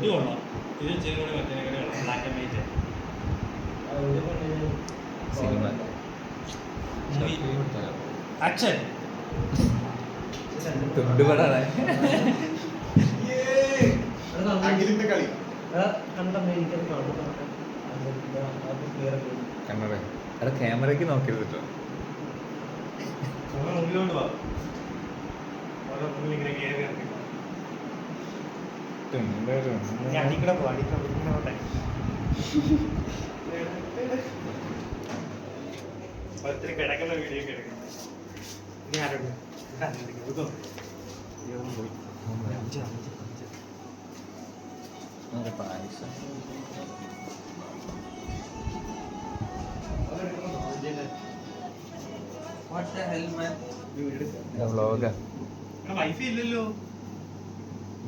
ഇത് കൊള്ളാം ഇത് ഇച്ചിരി കൂടി മറ്റേ കൊള്ളാം. Black and white cinema. Action തുണ്ടുപടാണ് കണ്ണട. ക്യാമറയ്ക്ക് നോക്കരുത് കേട്ടോ മുന്നിലോട്ട് വാ. ഓരോ മുന്നിൽ ഇങ്ങനെ കയറി ഒത്തിരി കിടക്കുന്ന വീഡിയോ എടുക്കണം. ഇനി. ഗൗതം പോയി. അഞ്ച് അഞ്ച് അഞ്ച്. പായസം. വ്ളോഗാ വൈഫൈ ഇല്ലല്ലോ.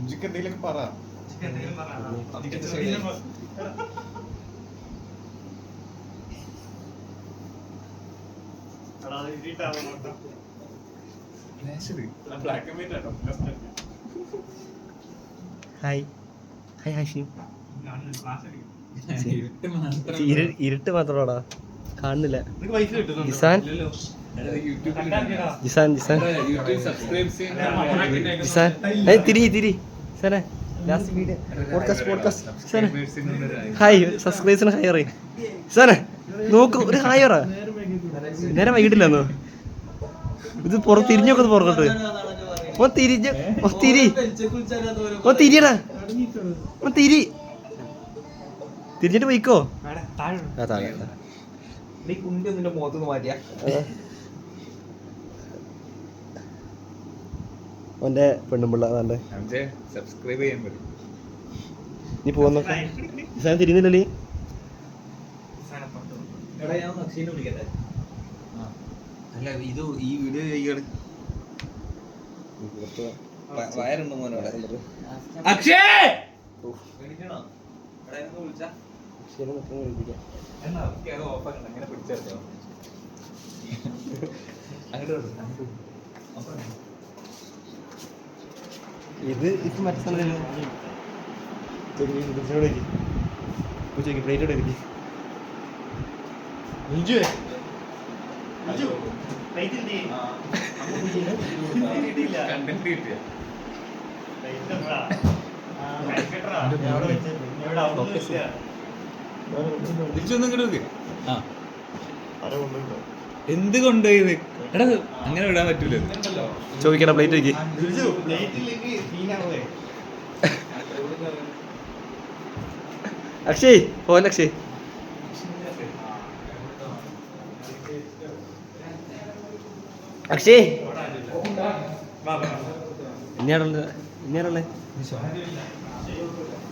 ഇഞ്ചിക്ക് എന്തെങ്കിലുമൊക്കെ പറ. ചിക്കൻ എന്തെങ്കിലും പറ. Hi hi Hashim. ഇരുട്ട് മാത്രം മാത്രമാടാ. കാണുന്നില്ല. ജിസാൻ ജിസാൻ യൂട്യൂബ് സബ്സ്ക്രൈബ് ചെയ്യുന്ന ജിസാൻ ഏയ് തിരി തിരി. സാറേ ലാസ്റ്റ് വീഡിയോ പോഡ്കാസ്റ്റ് പോഡ്കാസ്റ്റ് സാറേ ഹായ് സബ്സ്ക്രൈബേഴ്സിന് ഹായ് അറിയും സാറേ നോക്ക് ഒരു ഹായ് പറ. നേരെ വൈകിട്ടില്ലെന്നോ? ഇത് പുറത്ത് തിരിഞ്ഞൊക്കെ പുറത്തോട്ട് ഓ തിരിഞ്ഞ് ഓ തിരി. ഓ തിരിയടാ. ഓ തിരി. തിരിഞ്ഞിട്ട് പോയിക്കോ. താഴെ ആ താഴെ നീ കുണ്ടി നിന്റെ മുഖത്തുനിന്ന് മാറ്റിയാ. ഓന്റെ പെണ്ണുമ്പിള്ള അതാണ്ട്. സബ്സ്ക്രൈബ് ചെയ്യാൻ പറ്റും. നീ പോകുന്ന സാധനം തിരിയുന്നില്ലല്ലേ അല്ല ഇത് ഈ വീഡിയോ ചെയ്യാണ്. വയറുണ്ട് മോനോടെ അക്ഷയ് വിളിക്കണോ? എടാ എന്നെ ഇത് ഇപ്പൊ മറ്റേ സ്ഥലം പ്ലേറ്റ്. അഞ്ചു. Light ഇല്ലേ? ആ. Light കിട്ടിയില്ല. Content കിട്ടിയ. Light ഇടടാ. ആ, light ഇടടാ. ഞാൻ അവിടെ വെച്ചിട്ടുണ്ട്. ഇനി ഇവിടെ അവിടുന്ന് വെച്ചില്ല. തിരിച്ചൊന്നും ഇത്? എടാ അങ്ങനെ വിടാൻ പറ്റൂല. ചോദിക്കണ പ്ലേറ്റ് വെക്കി. അക്ഷയ് പോലെ അക്ഷയ്? അക്ഷയ്. ഈ വാ. ഇനിയാണുള്ള ഇനിയാണുള്ളേ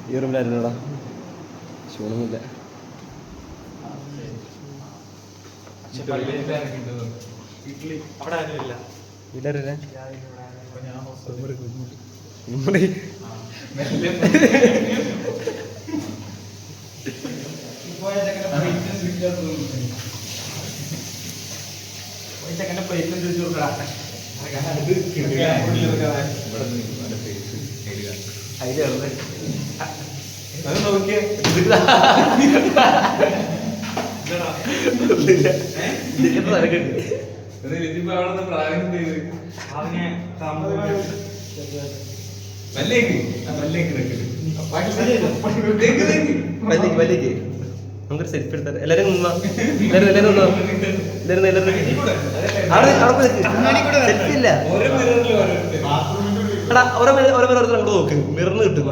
ഈ റൂമിലായിരുന്നോടാ ഷൂണൊന്നുമില്ല അവിടെ ആരുമില്ല. വീട്ടിലാരല്ലേ ഒരു ചെക്കന്റെ ലും ചോദിച്ചു കൊടുക്കടാ. ഇവിടെ നിന്ന് ഇവന്റെ face എഴുതുക. അത് നോക്കിയേ. നമുക്കൊരു സെൽഫി എടുത്താൽ എല്ലാരും സെൽഫി ഇല്ല. ഓരോ മിറർ ഓരോ മിറർ അങ്ങോട്ട് നോക്ക്. മിററിന് കിട്ടും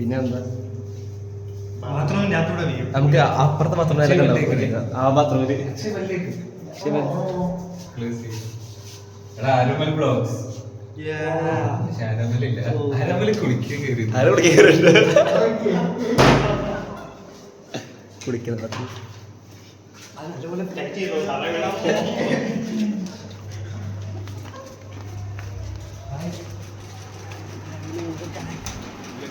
പിന്നെ എന്താ. നമുക്ക് അപ്പുറത്തെ ബാത്റൂമിൽ ആ ബാത്റൂമിൽ പക്ഷേ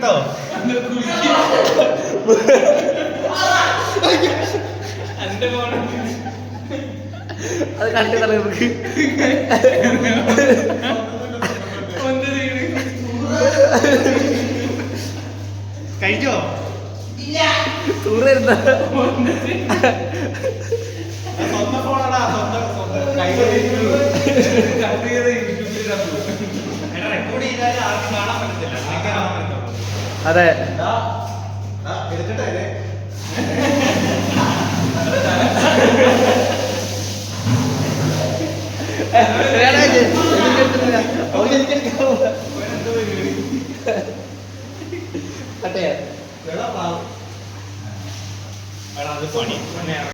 മുണ്ടെടുത്തോ അത് കണ്ടതല്ലേ നമുക്ക്. കഴിച്ചോ തൂറായിരുന്ന സ്വന്തം ഫോണാടാ സ്വന്തം സ്വന്തം. കൈ റെക്കോർഡ് ചെയ്താൽ ആർക്കും കാണാൻ പറ്റത്തില്ല. അതെ. ദാ,